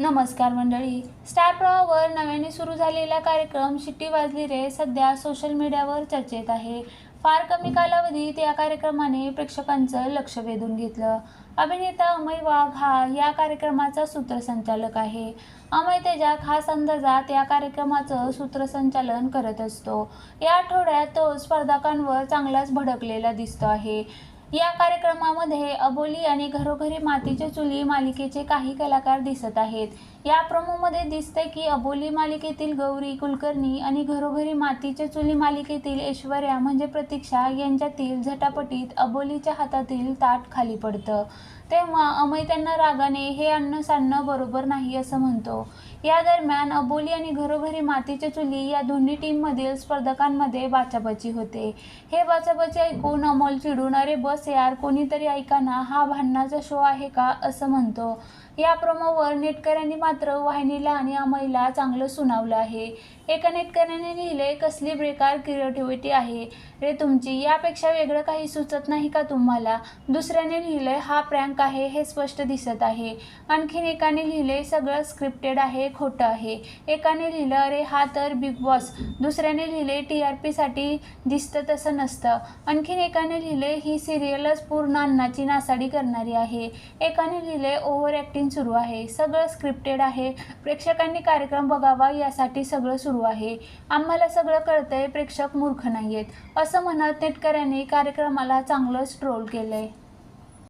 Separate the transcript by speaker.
Speaker 1: नमस्कार मंडळी. स्टार प्रवाहावर नव्याने सुरू झालेला कार्यक्रम शिट्टी वाजली रे सध्या सोशल मीडियावर चर्चेत आहे. फार कमी कालावधीत या कार्यक्रमाने प्रेक्षकांचं लक्ष वेधून घेतलं. अभिनेता अमय वाघ हा या कार्यक्रमाचा सूत्रसंचालक आहे. अमय त्याच्या खास अंदाजात या कार्यक्रमाचं सूत्रसंचालन करत असतो. या आठवड्यात तो स्पर्धकांवर चांगलाच भडकलेला दिसतो आहे. या कार्यक्रमामध्ये अबोली आणि घरोघरी मातीच्या चुली मालिकेचे काही कलाकार दिसत आहेत. या प्रोमोमध्ये दिसतंय की अबोली मालिकेतील गौरी कुलकर्णी आणि घरोघरी मातीच्या चुली मालिकेतील ऐश्वर्या म्हणजे प्रतीक्षा यांच्यातील झटापटीत अबोलीच्या हातातील ताट खाली पडतं. तेव्हा अमय त्यांना रागाने हे अन्न सांडणं बरोबर नाही असं म्हणतो. या दरम्यान अबोली आणि घरोघरी मातीच्या चुली या दोन्ही टीममधील स्पर्धकांमध्ये बाचाबाची होते. हे बाचाबाची ऐकून अमोल चिडून अरे बस यार कोणीतरी ऐका ना हा भांडणाचा शो आहे का असं म्हणतो. या प्रोमोवर नेटकऱ्यांनी मात्र वाहिनीला आणि अमईला चांगलं सुनावलं आहे. एका नेटकऱ्याने लिहिले कसली बेकार क्रिएटिव्हिटी आहे. रे तुमची यापेक्षा वेगळं काही सुचत नाही का तुम्हाला? दुसऱ्याने लिहिलंय हा प्रँक आहे हे स्पष्ट दिसत आहे. आणखीन एकाने लिहिले सगळं स्क्रिप्टेड आहे खोटं आहे. एकाने लिहिलं अरे हा तर बिग बॉस दुसऱ्याने लिहिले टी आर पीसाठी दिसतं तसं नसतं. आणखीन एकाने लिहिले ही सिरियलच पूर्ण अन्नाची नासाडी करणारी आहे. एकाने लिहिले ओव्हर ॲक्टिंग सुरू आहे. सगळं स्क्रिप्टेड आहे. प्रेक्षकांनी कार्यक्रम बघावा यासाठी सगळं सुरू आहे. आम्हाला सगळं कळतंय प्रेक्षक मूर्ख नाही आहेत असं म्हणत नेटकऱ्यांनी कार्यक्रमाला चांगलंच ट्रोल आहे